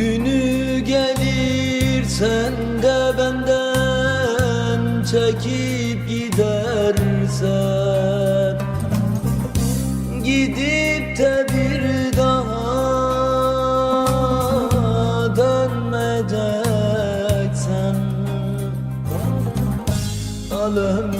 Günü gelir sen de benden çekip gidersen. Gidip de bir daha dönmeyeceksen. Alım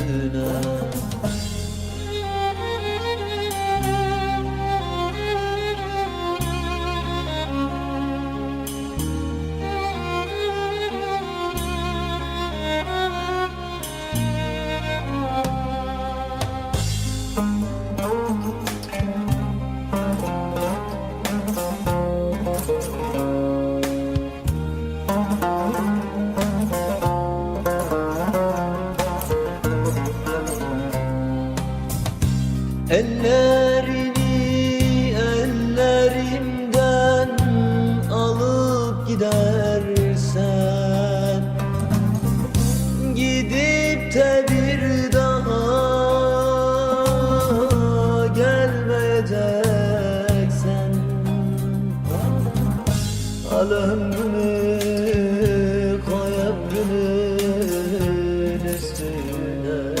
Ellerini ellerimden alıp gidersen Gidip de bir daha gelmeyeceksen Al ömrümü koy ömrümün üstüne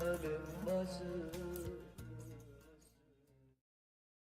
ölüm başım